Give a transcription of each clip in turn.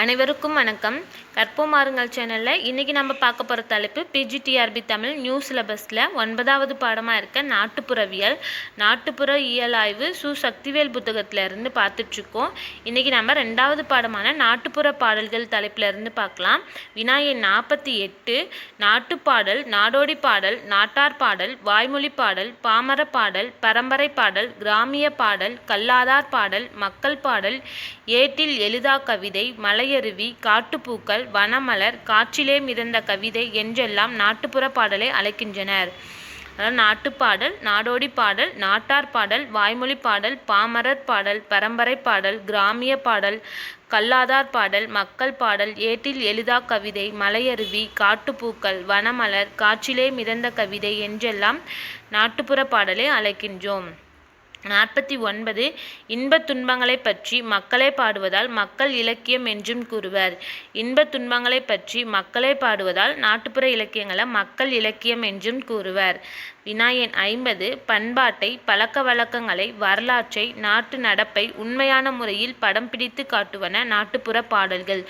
அனைவருக்கும் வணக்கம். கற்போமாருங்கள் சேனலில் இன்றைக்கி நம்ம பார்க்க போகிற தலைப்பு பிஜிடிஆர்பி தமிழ் நியூ சிலபஸில் ஒன்பதாவது பாடமாக இருக்க நாட்டுப்புறவியல் நாட்டுப்புற இயல் ஆய்வு சு சக்திவேல் புத்தகத்திலேருந்து பார்த்துட்ருக்கோம். இன்றைக்கி நம்ம ரெண்டாவது பாடமான நாட்டுப்புற பாடல்கள் தலைப்புல இருந்து பார்க்கலாம். வினா நாற்பத்தி எட்டு நாட்டுப்பாடல் நாடோடி பாடல் நாட்டார் பாடல் வாய்மொழி பாடல் பாமர பாடல் பரம்பரை பாடல் கிராமிய பாடல் கல்லாதார் பாடல் மக்கள் பாடல் ஏட்டில் எழுதா கவிதை மலையருவி காட்டுப்பூக்கள் வனமலர் காற்றிலே மிதந்த கவிதை என்றெல்லாம் நாட்டுப்புற பாடலை அழைக்கின்றனர். அதாவது நாட்டுப்பாடல் நாடோடி பாடல் நாட்டார் பாடல் வாய்மொழி பாடல் பாமரர் பாடல் பரம்பரை பாடல் கிராமிய பாடல் கல்லாதார் பாடல் மக்கள் பாடல் ஏட்டில் எளிதா கவிதை மலையருவி காட்டுப்பூக்கள் வனமலர் காற்றிலே மிதந்த கவிதை என்றெல்லாம் நாட்டுப்புற பாடலை அழைக்கின்றோம். நாற்பத்தி ஒன்பது இன்பத் துன்பங்களைப் பற்றி மக்களே பாடுவதால் மக்கள் இலக்கியம் என்றும் கூறுவர். இன்பத் துன்பங்களைப் பற்றி மக்களே பாடுவதால் நாட்டுப்புற இலக்கியங்களை மக்கள் இலக்கியம் என்றும் கூறுவர். வினாயன் ஐம்பது பண்பாட்டை பழக்க வழக்கங்களை வரலாற்றை நாட்டு நடப்பை உண்மையான முறையில் படம் பிடித்து காட்டுவன நாட்டுப்புற பாடல்கள்.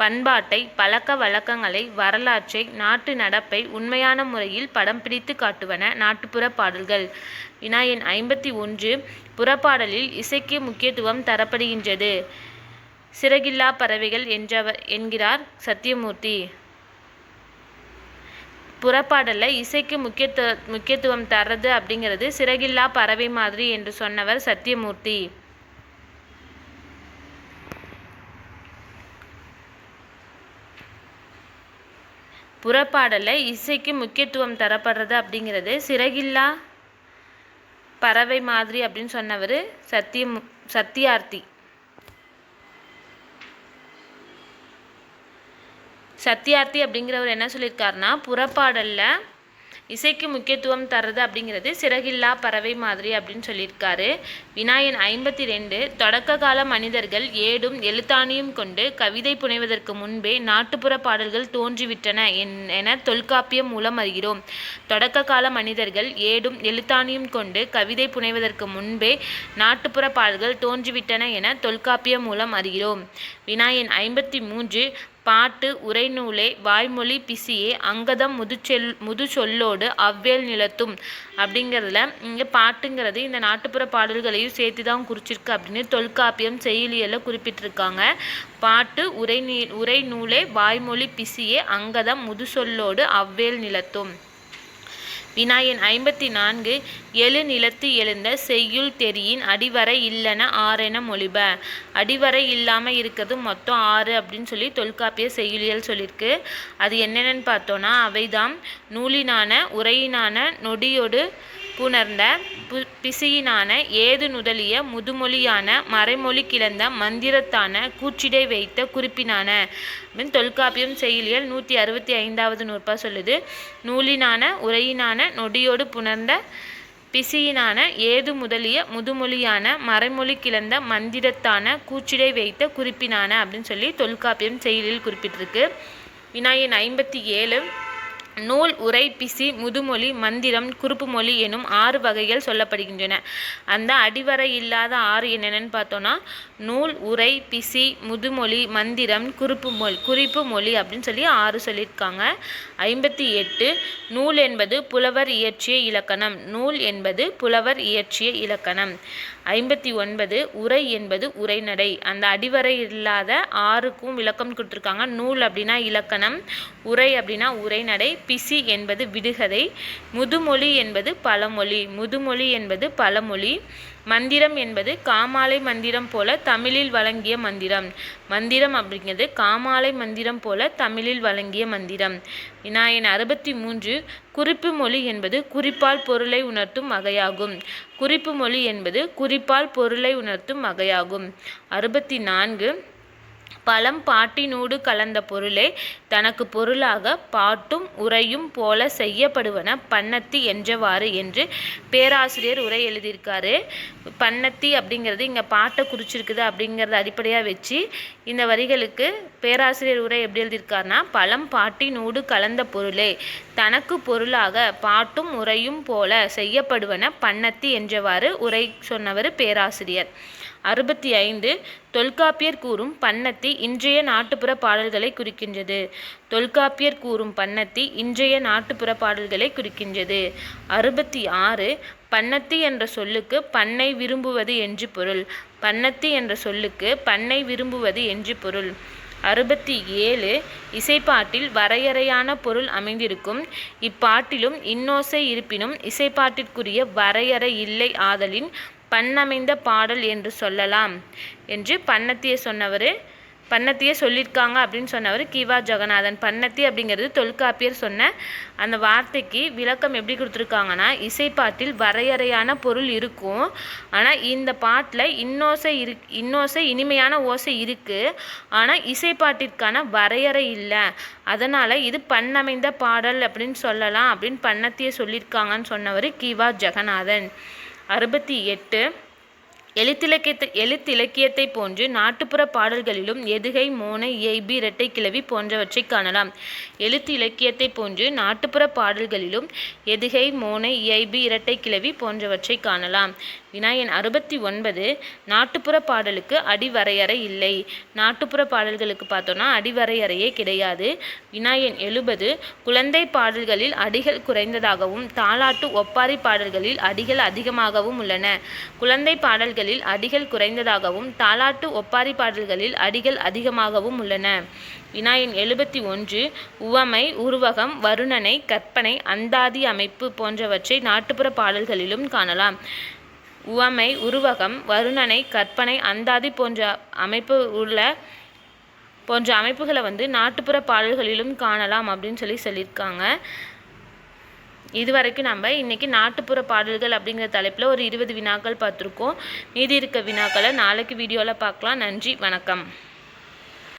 பண்பாட்டை பழக்க வழக்கங்களை வரலாற்றை நாட்டு நடப்பை உண்மையான முறையில் படம் பிடித்து காட்டுவன நாட்டுப்புற பாடல்கள். வினாயன் ஐம்பத்தி ஒன்று புறப்பாடலில் இசைக்கு முக்கியத்துவம் தரப்படுகின்றது. சிறகில்லா பறவைகள் என்றவர் என்கிறார் சத்தியமூர்த்தி. புறப்பாடலில் இசைக்கு முக்கியத்துவ முக்கியத்துவம் தர்றது அப்படிங்கிறது சிறகில்லா பறவை மாதிரி என்று சொன்னவர் சத்தியமூர்த்தி. புறப்பாடலில் இசைக்கு முக்கியத்துவம் தரப்படுறது அப்படிங்கிறது சிறகில்லா பறவை மாதிரி அப்படின்னு சொன்னவர் சத்தியம் சத்தியார்த்தி. சத்தியார்த்தி அப்படிங்கிறவர் என்ன சொல்லியிருக்காருன்னா புறப்பாடலில் இசைக்கு முக்கியத்துவம் தர்றது அப்படிங்கிறது சிறகில்லா பறவை மாதிரி அப்படின்னு சொல்லியிருக்காரு. வினாயன் ஐம்பத்தி ரெண்டு தொடக்க கால மனிதர்கள் ஏடும் எழுத்தாணியும் கொண்டு கவிதை புனைவதற்கு முன்பே நாட்டுப்புற பாடல்கள் தோன்றிவிட்டன என தொல்காப்பியம் மூலம் அறிகிறோம். தொடக்க கால மனிதர்கள் ஏடும் எழுத்தாணியும் கொண்டு கவிதை புனைவதற்கு முன்பே நாட்டுப்புற பாடல்கள் தோன்றிவிட்டன என தொல்காப்பியம் மூலம் அறிகிறோம். வினாயன் ஐம்பத்தி மூன்று பாட்டு உரைநூலே வாய்மொழி பிசியே அங்கதம் முதுச்செல் முதுச்சொல்லோடு அவ்வேல் நிலத்தும் அப்படிங்கிறதுல இங்கே பாட்டுங்கிறது இந்த நாட்டுப்புற பாடல்களையும் சேர்த்து தான் குறிச்சிருக்கு அப்படின்னு தொல்காப்பியம் செயலியில் குறிப்பிட்டிருக்காங்க. பாட்டு உரை உரைநூலே வாய்மொழி பிசியே அங்கதம் முதுசொல்லோடு அவ்வேல் நிலத்தும். வினாயன் ஐம்பத்தி நான்கு எழு நிலத்து எழுந்த செய்யுள் தெரியின் அடிவரை இல்லைன ஆறென மொழிப. அடிவரை இல்லாமல் இருக்கிறது மொத்தம் ஆறு அப்படின்னு சொல்லி தொல்காப்பிய செய்யுளியல் சொல்லியிருக்கு அது என்னென்னு பார்த்தோன்னா அவைதாம் நூலினான உரையினான நொடியொடு புணர்ந்த பு பிசியினான ஏது நுதலிய முதுமொழியான மறைமொழி கிளந்த மந்திரத்தான கூச்சிடை வைத்த குறிப்பினான. அப்படின்னு தொல்காப்பியம் செயலியல் நூற்றி அறுபத்தி ஐந்தாவது நூற்பா சொல்லுது. நூலினான உரையினான நொடியோடு புணர்ந்த பிசியினான ஏது முதலிய முதுமொழியான மறைமொழி கிளந்த மந்திரத்தான கூச்சிடை வைத்த குறிப்பினான அப்படின்னு சொல்லி தொல்காப்பியம் செயலில் குறிப்பிட்டிருக்கு. வினாயின் ஐம்பத்தி ஏழு நூல் உரை பிசி முதுமொழி மந்திரம் குறுப்புமொழி எனும் ஆறு வகைகள் சொல்லப்படுகின்றன. அந்த அடிவரை இல்லாத ஆறு என்னென்னு பார்த்தோன்னா நூல் உரை பிசி முதுமொழி மந்திரம் குறுப்பு மொழி குறிப்பு மொழி அப்படின்னு சொல்லி ஆறு சொல்லியிருக்காங்க. ஐம்பத்தி எட்டு நூல் என்பது புலவர் இயற்றிய இலக்கணம். நூல் என்பது புலவர் இயற்றிய இலக்கணம். ஐம்பத்தி ஒன்பது உரை என்பது உரைநடை. அந்த அடிவரை இல்லாத ஆறுக்கும் விளக்கம் கொடுத்துருக்காங்க. நூல் அப்படின்னா இலக்கணம் உரை அப்படின்னா உரைநடை பிசி என்பது விடுகதை முதுமொழி என்பது பழமொழி முதுமொழி என்பது பழமொழி மந்திரம் என்பது காமாலை மந்திரம் போல தமிழில் வழங்கிய மந்திரம். மந்திரம் அப்படிங்கிறது காமாலை மந்திரம் போல தமிழில் வழங்கிய மந்திரம். வினாயன் அறுபத்தி மூன்று குறிப்பு மொழி என்பது குறிப்பால் பொருளை உணர்த்தும் வகையாகும். குறிப்பு மொழி என்பது குறிப்பால் பொருளை உணர்த்தும் வகையாகும். அறுபத்தி நான்கு பழம் பாட்டினூடு கலந்த பொருளே தனக்கு பொருளாக பாட்டும் உரையும் போல செய்யப்படுவன பன்னத்தி என்றவாறு என்று பேராசிரியர் உரை எழுதியிருக்காரு. பன்னத்தி அப்படிங்கிறது இங்கே பாட்டை குறிச்சிருக்குது அப்படிங்கிறத அடிப்படையாக வச்சு இந்த வரிகளுக்கு பேராசிரியர் உரை எப்படி எழுதியிருக்காருனா பழம் பாட்டினூடு கலந்த பொருளே தனக்கு பொருளாக பாட்டும் உரையும் போல செய்யப்படுவன பன்னத்தி என்றவாறு உரை சொன்னவர் பேராசிரியர். அறுபத்தி ஐந்து தொல்காப்பியர் கூறும் பன்னத்தி இன்றைய நாட்டுப்புற பாடல்களை குறிக்கின்றது. தொல்காப்பியர் கூறும் பன்னத்தி இன்றைய நாட்டுப்புற பாடல்களை குறிக்கின்றது. அறுபத்தி ஆறு பன்னத்தி என்ற சொல்லுக்கு பண்ணை விரும்புவது என்று பொருள். பன்னத்தி என்ற சொல்லுக்கு பண்ணை விரும்புவது என்று பொருள். அறுபத்தி ஏழு இசைப்பாட்டில் வரையறையான பொருள் அமைந்திருக்கும். இப்பாட்டிலும் இன்னோசை இருப்பினும் இசைப்பாட்டிற்குரிய வரையறை இல்லை ஆதலின் பண்ணமைந்த பாடல் என்று சொல்லலாம். என்று பண்ணத்திய சொன்னவர் பண்ணத்தியே சொல்லியிருக்காங்க அப்படின்னு சொன்னவர் கிவா ஜெகநாதன். பண்ணத்தி அப்படிங்கிறது தொல்காப்பியர் சொன்ன அந்த வார்த்தைக்கு விளக்கம் எப்படி கொடுத்துருக்காங்கன்னா இசைப்பாட்டில் வரையறையான பொருள் இருக்கும். ஆனால் இந்த பாட்டில் இன்னோசை இரு இன்னோசை இனிமையான ஓசை இருக்குது ஆனால் இசைப்பாட்டிற்கான வரையறை இல்லை. அதனால் இது பண்ணமைந்த பாடல் அப்படின்னு சொல்லலாம் அப்படின்னு பண்ணத்தியே சொல்லியிருக்காங்கன்னு சொன்னவர் கிவா ஜெகநாதன். அறுபத்தி எட்டு. எழுத்திலக்கியத்தை எழுத்திலக்கியத்தை போன்று நாட்டுப்புற பாடல்களிலும் எதுகை மோனை இயைபி இரட்டை கிளவி போன்றவற்றை காணலாம். எழுத்து இலக்கியத்தை போன்று நாட்டுப்புற பாடல்களிலும் எதுகை மோனை இயைபி இரட்டை கிளவி போன்றவற்றை காணலாம். வினாயன் அறுபத்தி ஒன்பது நாட்டுப்புற பாடலுக்கு அடிவரையறை இல்லை. நாட்டுப்புற பாடல்களுக்கு பார்த்தோன்னா அடிவரையறையே கிடையாது. வினாயன் எழுபது குழந்தை பாடல்களில் அடிகள் குறைந்ததாகவும் தாலாட்டு ஒப்பாரி பாடல்களில் அடிகள் அதிகமாகவும் உள்ளன. குழந்தை பாடல்களில் அடிகள் குறைந்ததாகவும் தாலாட்டு ஒப்பாரி பாடல்களில் அடிகள் அதிகமாகவும் உள்ளன. வினாயன் எழுபத்தி ஒன்று உவமை உருவகம் வருணனை கற்பனை அந்தாதி அமைப்பு போன்றவற்றை நாட்டுப்புற பாடல்களிலும் காணலாம். உவமை உருவகம் வருணனை கற்பனை அந்தாதி போன்ற அமைப்பு உள்ள போன்ற அமைப்புகளை வந்து நாட்டுப்புற பாடல்களிலும் காணலாம் அப்படின்னு சொல்லி சொல்லியிருக்காங்க. இது வரைக்கும் நம்ம இன்றைக்கி நாட்டுப்புற பாடல்கள் அப்படிங்கிற தலைப்பில் ஒரு இருபது வினாக்கள் பார்த்துருக்கோம். மீதி இருக்க வினாக்களை நாளைக்கு வீடியோவில் பார்க்கலாம். நன்றி வணக்கம்.